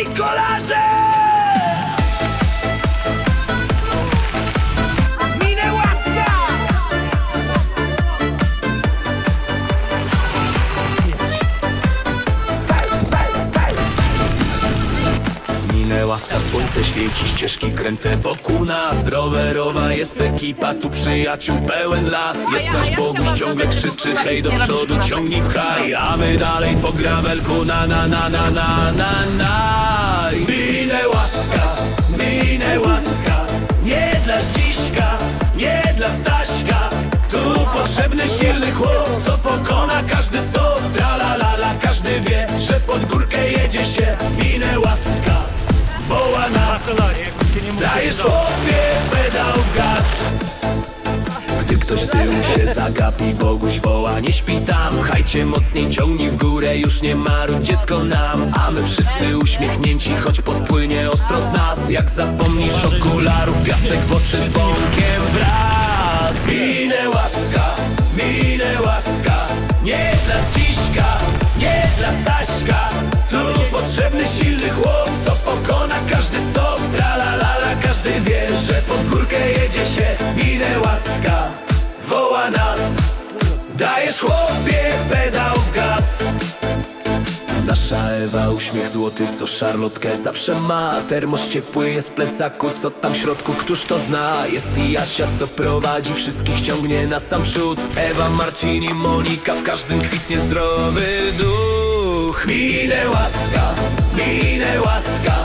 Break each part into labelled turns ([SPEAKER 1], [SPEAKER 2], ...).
[SPEAKER 1] Hej kolarze! Łaska, słońce świeci, ścieżki kręte wokół nas. Rowerowa jest ekipa, tu przyjaciół pełen las. Jest nasz Boguś, ciągle krzyczy hej do przodu, ciągnij pchaj. A my dalej po gravelku na na na na na na na. Minę łaska, minę łaska Nie dla Zdziśka, nie dla Staśka. Tu potrzebny silny chłop, co pokona każdy stop. Tra la la la, każdy wie, że pod górkę jedzie się Dajesz pedał w gaz. Gdy ktoś z tyłu się zagapi, Boguś woła, nie śpi tam. Pchajcie mocniej, ciągnij w górę, już nie marudź dziecko nam. A my wszyscy uśmiechnięci, choć podpłynie ostro z nas. Jak zapomnisz okularów, piasek w oczy z bąkiem wraz. Minę łaska, minę łaska. Nie dla Zdziśka, nie dla Staśka. Tu potrzebny silny chłop, co pokona Uśmiech złoty, co szarlotkę zawsze ma. Termos ciepły jest w plecaku, co tam w środku, któż to zna? Jest i Jasia, co prowadzi, wszystkich ciągnie na sam przód. Ewa, Marcin i Monika, w każdym kwitnie zdrowy duch. Minę łaska, minę łaska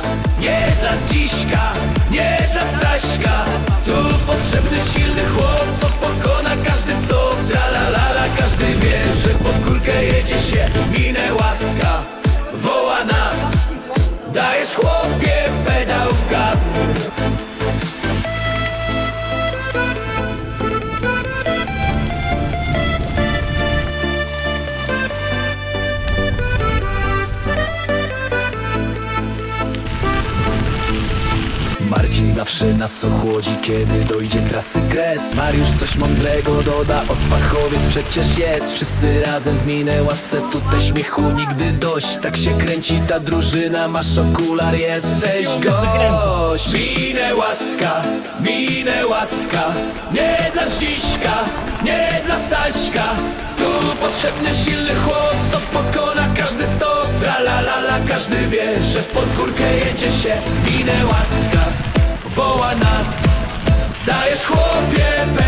[SPEAKER 1] Marcin zawsze nas ochłodzi, kiedy dojdzie trasy kres. Mariusz coś mądrego doda, od fachowiec przecież jest. Wszyscy razem w minę łasce, tutaj śmiechu nigdy dość. Tak się kręci ta drużyna, masz okular, jesteś gość. Minę łaska, minę łaska Nie dla Zdziśka, nie dla Staśka. Tu potrzebny silny chłop, co pokona każdy stop. Tra la la la, każdy wie, że pod górkę jedzie się. Minę łaska, woła nas. Dajesz chłopie